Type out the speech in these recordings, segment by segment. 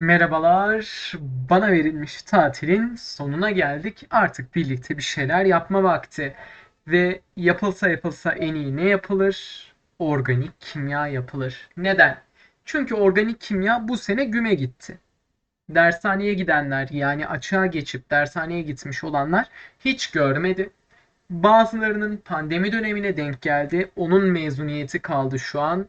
Merhabalar. Bana verilmiş tatilin sonuna geldik. Artık birlikte bir şeyler yapma vakti. Ve yapılsa yapılsa en iyi ne yapılır? Organik kimya yapılır. Neden? Çünkü organik kimya bu sene güme gitti. Dershaneye gidenler yani açığa geçip dershaneye gitmiş olanlar hiç görmedi. Bazılarının pandemi dönemine denk geldi. Onun mezuniyeti kaldı şu an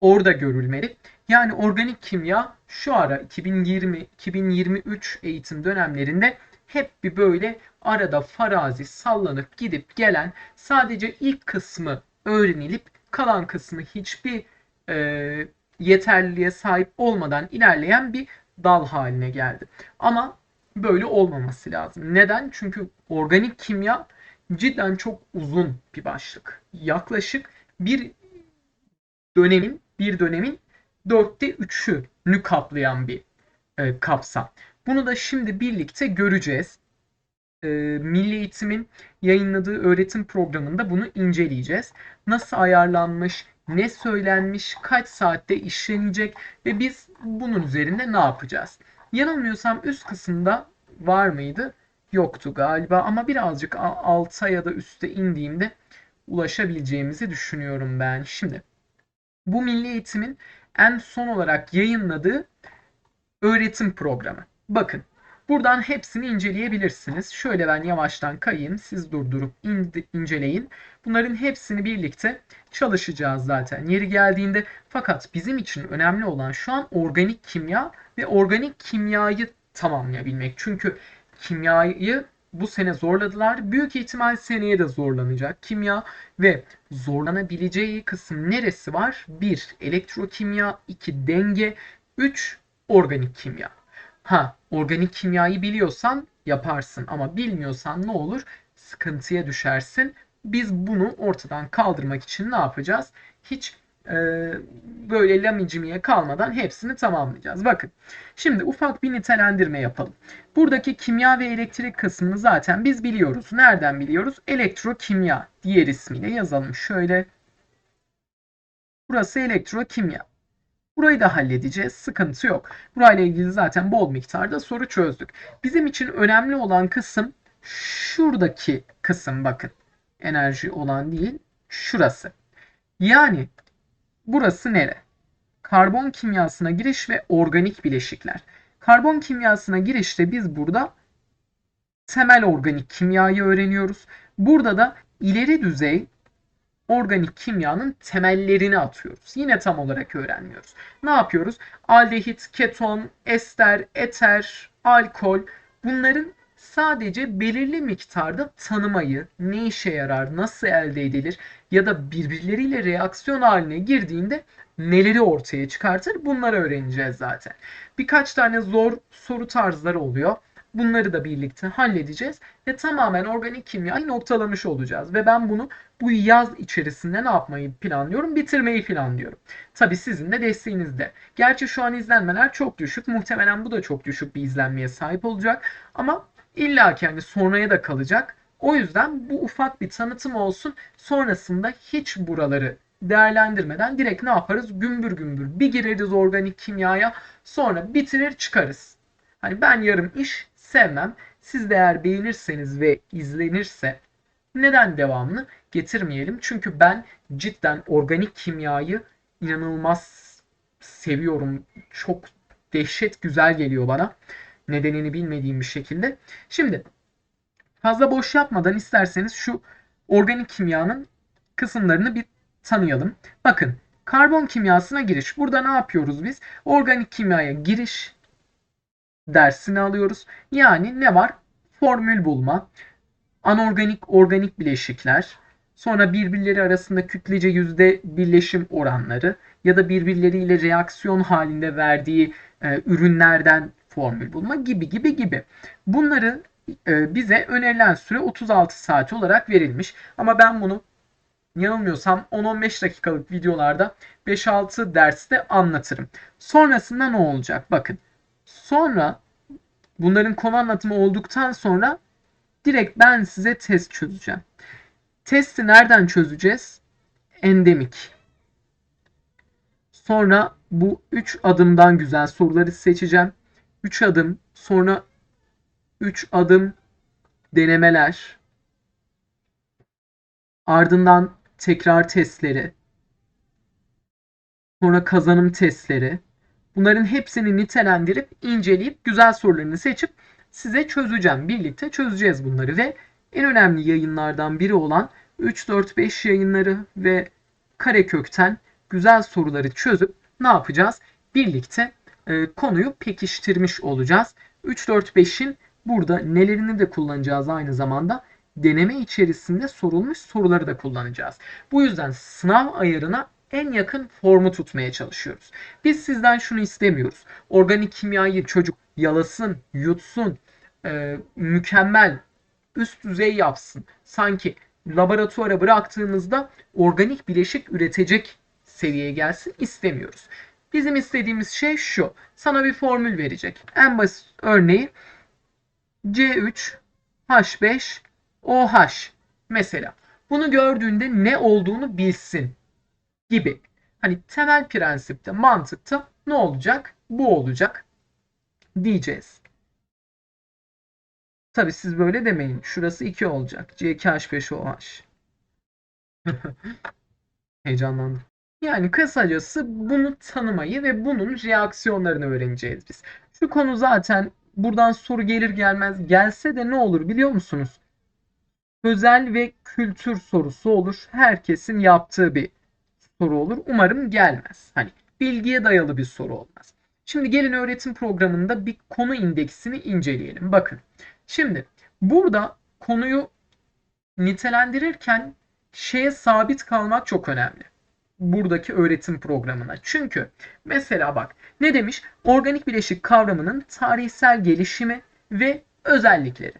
orada görülmeli. Yani organik kimya şu ara 2020-2023 eğitim dönemlerinde hep bir böyle arada farazi sallanıp gidip gelen sadece ilk kısmı öğrenilip kalan kısmı hiçbir e, yeterliliğe sahip olmadan ilerleyen bir dal haline geldi. Ama böyle olmaması lazım. Neden? Çünkü organik kimya cidden çok uzun bir başlık. Yaklaşık bir dönemin bir dönemin dörtte üçünü kaplayan bir e, kapsam. Bunu da şimdi birlikte göreceğiz. E, Milli Eğitim'in yayınladığı öğretim programında bunu inceleyeceğiz. Nasıl ayarlanmış, ne söylenmiş, kaç saatte işlenecek ve biz bunun üzerinde ne yapacağız? Yanılmıyorsam üst kısımda var mıydı? Yoktu galiba ama birazcık alta ya da üste indiğimde ulaşabileceğimizi düşünüyorum ben. Şimdi bu Milli Eğitim'in en son olarak yayınladığı öğretim programı. Bakın buradan hepsini inceleyebilirsiniz. Şöyle ben yavaştan kayayım. Siz durdurup inceleyin. Bunların hepsini birlikte çalışacağız zaten. Yeri geldiğinde fakat bizim için önemli olan şu an organik kimya ve organik kimyayı tamamlayabilmek. Çünkü kimyayı bu sene zorladılar. Büyük ihtimal seneye de zorlanacak. Kimya ve zorlanabileceği kısım neresi var? 1. Elektrokimya 2. Denge 3. Organik kimya. Ha, organik kimyayı biliyorsan yaparsın ama bilmiyorsan ne olur? Sıkıntıya düşersin. Biz bunu ortadan kaldırmak için ne yapacağız? Hiç böyle lamicimiye kalmadan hepsini tamamlayacağız. Bakın şimdi ufak bir nitelendirme yapalım. Buradaki kimya ve elektrik kısmını zaten biz biliyoruz. Nereden biliyoruz? Elektrokimya diğer ismiyle yazalım. Şöyle burası elektrokimya. Burayı da halledeceğiz. Sıkıntı yok. Burayla ilgili zaten bol miktarda soru çözdük. Bizim için önemli olan kısım şuradaki kısım bakın. Enerji olan değil, şurası. Yani Burası nere? Karbon kimyasına giriş ve organik bileşikler. Karbon kimyasına girişte biz burada temel organik kimyayı öğreniyoruz. Burada da ileri düzey organik kimyanın temellerini atıyoruz. Yine tam olarak öğrenmiyoruz. Ne yapıyoruz? Aldehit, keton, ester, eter, alkol bunların sadece belirli miktarda tanımayı, ne işe yarar, nasıl elde edilir ya da birbirleriyle reaksiyon haline girdiğinde neleri ortaya çıkartır bunları öğreneceğiz zaten. Birkaç tane zor soru tarzları oluyor. Bunları da birlikte halledeceğiz ve tamamen organik kimyayı noktalamış olacağız. Ve ben bunu bu yaz içerisinde ne yapmayı planlıyorum? Bitirmeyi planlıyorum. Tabi sizin de desteğinizde. Gerçi şu an izlenmeler çok düşük. Muhtemelen bu da çok düşük bir izlenmeye sahip olacak. Ama İlla ki hani sonraya da kalacak. O yüzden bu ufak bir tanıtım olsun. Sonrasında hiç buraları değerlendirmeden direkt ne yaparız? Gümbür gümbür bir gireriz organik kimyaya. Sonra bitirir çıkarız. Hani ben yarım iş sevmem. Siz de eğer beğenirseniz ve izlenirse neden devamlı getirmeyelim? Çünkü ben cidden organik kimyayı inanılmaz seviyorum. Çok dehşet güzel geliyor bana nedenini bilmediğim bir şekilde. Şimdi fazla boş yapmadan isterseniz şu organik kimyanın kısımlarını bir tanıyalım. Bakın karbon kimyasına giriş. Burada ne yapıyoruz biz? Organik kimyaya giriş dersini alıyoruz. Yani ne var? Formül bulma, anorganik organik bileşikler, sonra birbirleri arasında kütlece yüzde birleşim oranları ya da birbirleriyle reaksiyon halinde verdiği e, ürünlerden formül bulma gibi gibi gibi. Bunları e, bize önerilen süre 36 saat olarak verilmiş. Ama ben bunu yanılmıyorsam 10-15 dakikalık videolarda 5-6 derste anlatırım. Sonrasında ne olacak? Bakın. Sonra bunların konu anlatımı olduktan sonra direkt ben size test çözeceğim. Testi nereden çözeceğiz? Endemik. Sonra bu 3 adımdan güzel soruları seçeceğim. 3 adım sonra 3 adım denemeler ardından tekrar testleri sonra kazanım testleri bunların hepsini nitelendirip inceleyip güzel sorularını seçip size çözeceğim. Birlikte çözeceğiz bunları ve en önemli yayınlardan biri olan 3-4-5 yayınları ve Karekök'ten güzel soruları çözüp ne yapacağız? Birlikte e, konuyu pekiştirmiş olacağız. 3-4-5'in burada nelerini de kullanacağız aynı zamanda deneme içerisinde sorulmuş soruları da kullanacağız. Bu yüzden sınav ayarına en yakın formu tutmaya çalışıyoruz. Biz sizden şunu istemiyoruz. Organik kimyayı çocuk yalasın, yutsun, e, mükemmel, üst düzey yapsın. Sanki laboratuvara bıraktığımızda organik bileşik üretecek seviyeye gelsin istemiyoruz. Bizim istediğimiz şey şu. Sana bir formül verecek. En basit örneği C3 H5 OH mesela. Bunu gördüğünde ne olduğunu bilsin gibi. Hani temel prensipte, mantıkta ne olacak? Bu olacak diyeceğiz. Tabi siz böyle demeyin. Şurası 2 olacak. C2H5OH. Heyecanlandım. Yani kısacası bunu tanımayı ve bunun reaksiyonlarını öğreneceğiz biz. Şu konu zaten buradan soru gelir gelmez gelse de ne olur biliyor musunuz? Özel ve kültür sorusu olur. Herkesin yaptığı bir soru olur. Umarım gelmez. Hani bilgiye dayalı bir soru olmaz. Şimdi gelin öğretim programında bir konu indeksini inceleyelim. Bakın. Şimdi burada konuyu nitelendirirken şeye sabit kalmak çok önemli. Buradaki öğretim programına. Çünkü mesela bak ne demiş? Organik bileşik kavramının tarihsel gelişimi ve özellikleri.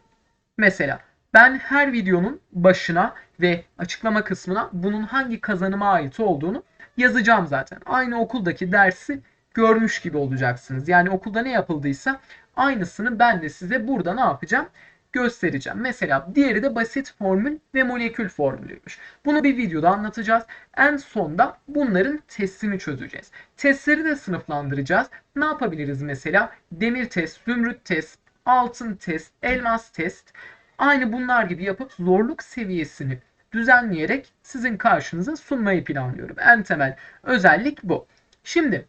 Mesela ben her videonun başına ve açıklama kısmına bunun hangi kazanıma ait olduğunu yazacağım zaten. Aynı okuldaki dersi görmüş gibi olacaksınız. Yani okulda ne yapıldıysa aynısını ben de size burada ne yapacağım? Göstereceğim. Mesela diğeri de basit formül ve molekül formülüymüş. Bunu bir videoda anlatacağız. En sonda bunların testini çözeceğiz. Testleri de sınıflandıracağız. Ne yapabiliriz mesela? Demir test, zümrüt test, altın test, elmas test. Aynı bunlar gibi yapıp zorluk seviyesini düzenleyerek sizin karşınıza sunmayı planlıyorum. En temel özellik bu. Şimdi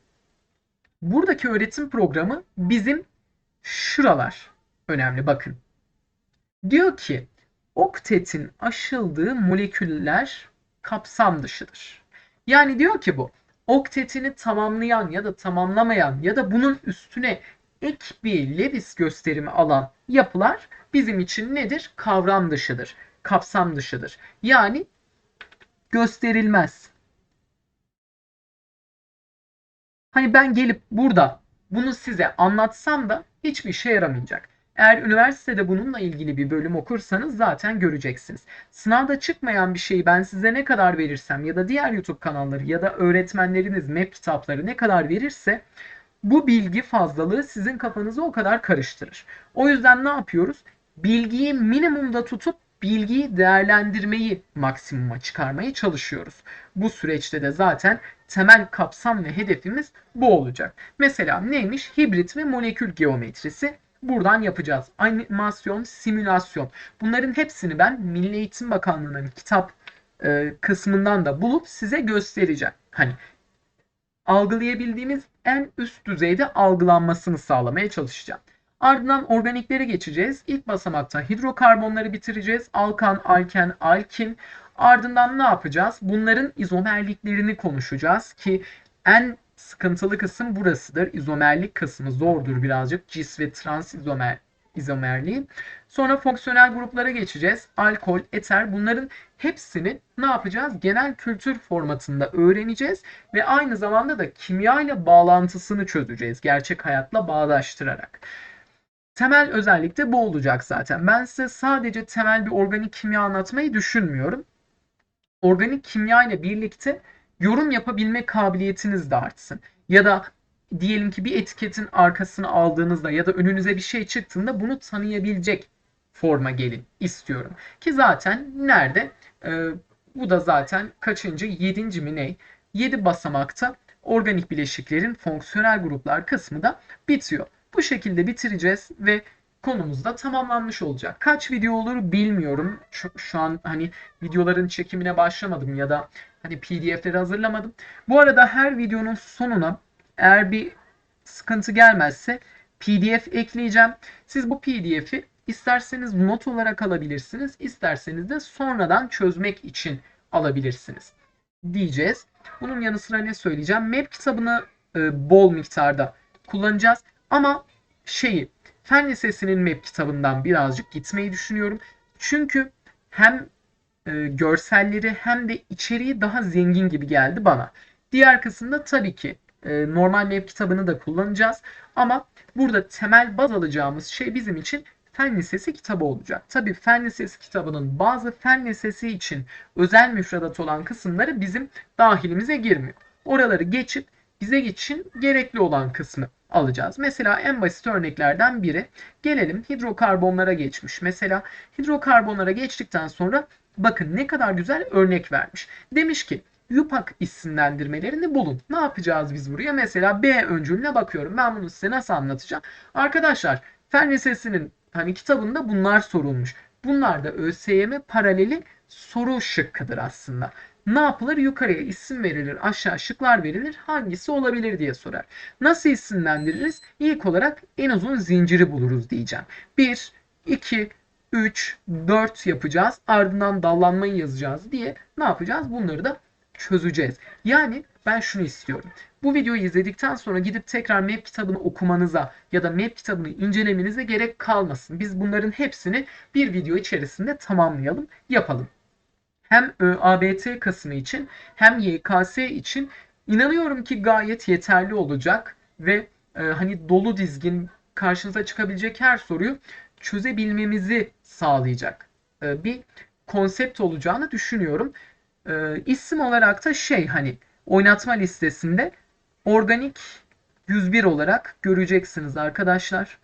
buradaki öğretim programı bizim şuralar önemli bakın. Diyor ki oktetin aşıldığı moleküller kapsam dışıdır. Yani diyor ki bu oktetini tamamlayan ya da tamamlamayan ya da bunun üstüne ek bir Lewis gösterimi alan yapılar bizim için nedir? Kavram dışıdır. Kapsam dışıdır. Yani gösterilmez. Hani ben gelip burada bunu size anlatsam da hiçbir işe yaramayacak. Eğer üniversitede bununla ilgili bir bölüm okursanız zaten göreceksiniz. Sınavda çıkmayan bir şeyi ben size ne kadar verirsem ya da diğer YouTube kanalları ya da öğretmenleriniz map kitapları ne kadar verirse bu bilgi fazlalığı sizin kafanızı o kadar karıştırır. O yüzden ne yapıyoruz? Bilgiyi minimumda tutup bilgiyi değerlendirmeyi maksimuma çıkarmaya çalışıyoruz. Bu süreçte de zaten temel kapsam ve hedefimiz bu olacak. Mesela neymiş? Hibrit ve molekül geometrisi buradan yapacağız. Animasyon, simülasyon. Bunların hepsini ben Milli Eğitim Bakanlığı'nın kitap e, kısmından da bulup size göstereceğim. Hani algılayabildiğimiz en üst düzeyde algılanmasını sağlamaya çalışacağım. Ardından organiklere geçeceğiz. İlk basamakta hidrokarbonları bitireceğiz. Alkan, alken, alkin. Ardından ne yapacağız? Bunların izomerliklerini konuşacağız ki en sıkıntılı kısım burasıdır. İzomerlik kısmı zordur birazcık. Cis ve trans izomer izomerliği. Sonra fonksiyonel gruplara geçeceğiz. Alkol, eter bunların hepsini ne yapacağız? Genel kültür formatında öğreneceğiz ve aynı zamanda da kimya ile bağlantısını çözeceğiz. Gerçek hayatla bağdaştırarak. Temel özellik de bu olacak zaten. Ben size sadece temel bir organik kimya anlatmayı düşünmüyorum. Organik kimya ile birlikte yorum yapabilme kabiliyetiniz de artsın. Ya da diyelim ki bir etiketin arkasını aldığınızda ya da önünüze bir şey çıktığında bunu tanıyabilecek forma gelin istiyorum. Ki zaten nerede? Ee, bu da zaten kaçıncı? Yedinci mi ne? Yedi basamakta organik bileşiklerin fonksiyonel gruplar kısmı da bitiyor. Bu şekilde bitireceğiz ve konumuz da tamamlanmış olacak. Kaç video olur bilmiyorum. Şu, şu an hani videoların çekimine başlamadım ya da hani PDF'leri hazırlamadım. Bu arada her videonun sonuna eğer bir sıkıntı gelmezse PDF ekleyeceğim. Siz bu PDF'i isterseniz not olarak alabilirsiniz, isterseniz de sonradan çözmek için alabilirsiniz diyeceğiz. Bunun yanı sıra ne söyleyeceğim? Map kitabını e, bol miktarda kullanacağız ama şeyi Fen Lisesi'nin map kitabından birazcık gitmeyi düşünüyorum. Çünkü hem e, görselleri hem de içeriği daha zengin gibi geldi bana. Diğer kısımda tabii ki e, normal map kitabını da kullanacağız. Ama burada temel baz alacağımız şey bizim için Fen Lisesi kitabı olacak. Tabii Fen Lisesi kitabının bazı Fen Lisesi için özel müfredat olan kısımları bizim dahilimize girmiyor. Oraları geçip bize için gerekli olan kısmı alacağız. Mesela en basit örneklerden biri gelelim hidrokarbonlara geçmiş. Mesela hidrokarbonlara geçtikten sonra bakın ne kadar güzel örnek vermiş. Demiş ki yupak isimlendirmelerini bulun. Ne yapacağız biz buraya? Mesela B öncülüne bakıyorum. Ben bunu size nasıl anlatacağım? Arkadaşlar Fen Lisesi'nin hani kitabında bunlar sorulmuş. Bunlar da ÖSYM paraleli soru şıkkıdır aslında. Ne yapılır? Yukarıya isim verilir, aşağı şıklar verilir. Hangisi olabilir diye sorar. Nasıl isimlendiririz? İlk olarak en uzun zinciri buluruz diyeceğim. 1, 2, 3, 4 yapacağız. Ardından dallanmayı yazacağız diye ne yapacağız? Bunları da çözeceğiz. Yani ben şunu istiyorum. Bu videoyu izledikten sonra gidip tekrar map kitabını okumanıza ya da map kitabını incelemenize gerek kalmasın. Biz bunların hepsini bir video içerisinde tamamlayalım, yapalım. Hem ÖABT kısmı için hem YKS için inanıyorum ki gayet yeterli olacak ve e, hani dolu dizgin karşınıza çıkabilecek her soruyu çözebilmemizi sağlayacak e, bir konsept olacağını düşünüyorum. E, isim olarak da şey hani oynatma listesinde organik 101 olarak göreceksiniz arkadaşlar.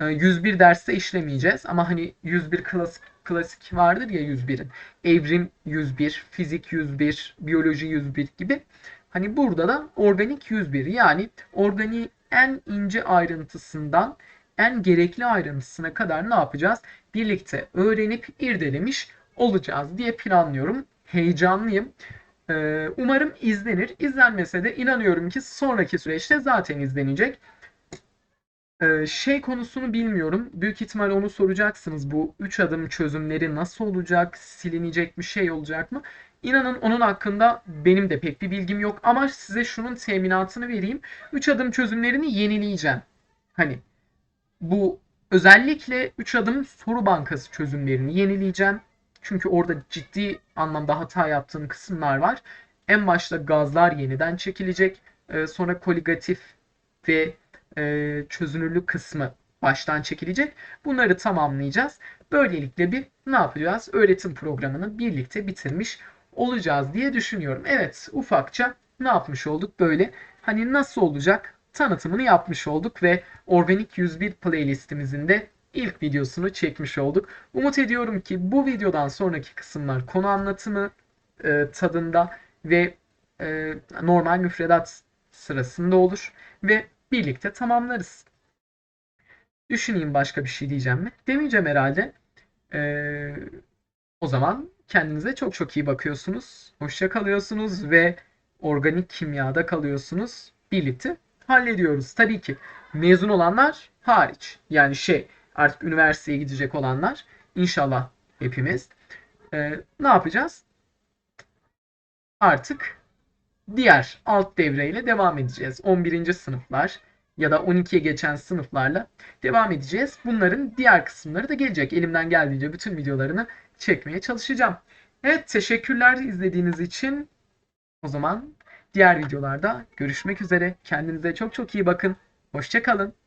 101 derste işlemeyeceğiz ama hani 101 klasik klasik vardır ya 101'in. Evrim 101, fizik 101, biyoloji 101 gibi. Hani burada da organik 101 yani organiği en ince ayrıntısından en gerekli ayrıntısına kadar ne yapacağız? Birlikte öğrenip irdelemiş olacağız diye planlıyorum. Heyecanlıyım. Ee, umarım izlenir. İzlenmese de inanıyorum ki sonraki süreçte zaten izlenecek. Ee, şey konusunu bilmiyorum. Büyük ihtimal onu soracaksınız. Bu 3 adım çözümleri nasıl olacak? Silinecek bir şey olacak mı? İnanın onun hakkında benim de pek bir bilgim yok ama size şunun teminatını vereyim. 3 adım çözümlerini yenileyeceğim. Hani bu özellikle 3 adım soru bankası çözümlerini yenileyeceğim. Çünkü orada ciddi anlamda hata yaptığım kısımlar var. En başta gazlar yeniden çekilecek. Ee, sonra koligatif ve e, çözünürlük kısmı baştan çekilecek. Bunları tamamlayacağız. Böylelikle bir ne yapacağız? Öğretim programını birlikte bitirmiş olacağız diye düşünüyorum. Evet ufakça ne yapmış olduk böyle hani nasıl olacak tanıtımını yapmış olduk ve Organik 101 playlistimizin de ilk videosunu çekmiş olduk. Umut ediyorum ki bu videodan sonraki kısımlar konu anlatımı e, tadında ve e, normal müfredat sırasında olur ve birlikte tamamlarız. Düşüneyim başka bir şey diyeceğim mi? Demeyeceğim herhalde. Ee, o zaman kendinize çok çok iyi bakıyorsunuz. Hoşça kalıyorsunuz ve organik kimyada kalıyorsunuz. Birlikte hallediyoruz. Tabii ki mezun olanlar hariç. Yani şey artık üniversiteye gidecek olanlar inşallah hepimiz. Ee, ne yapacağız? Artık diğer alt devreyle devam edeceğiz. 11. sınıflar ya da 12'ye geçen sınıflarla devam edeceğiz. Bunların diğer kısımları da gelecek. Elimden geldiğince bütün videolarını çekmeye çalışacağım. Evet teşekkürler izlediğiniz için. O zaman diğer videolarda görüşmek üzere. Kendinize çok çok iyi bakın. Hoşçakalın.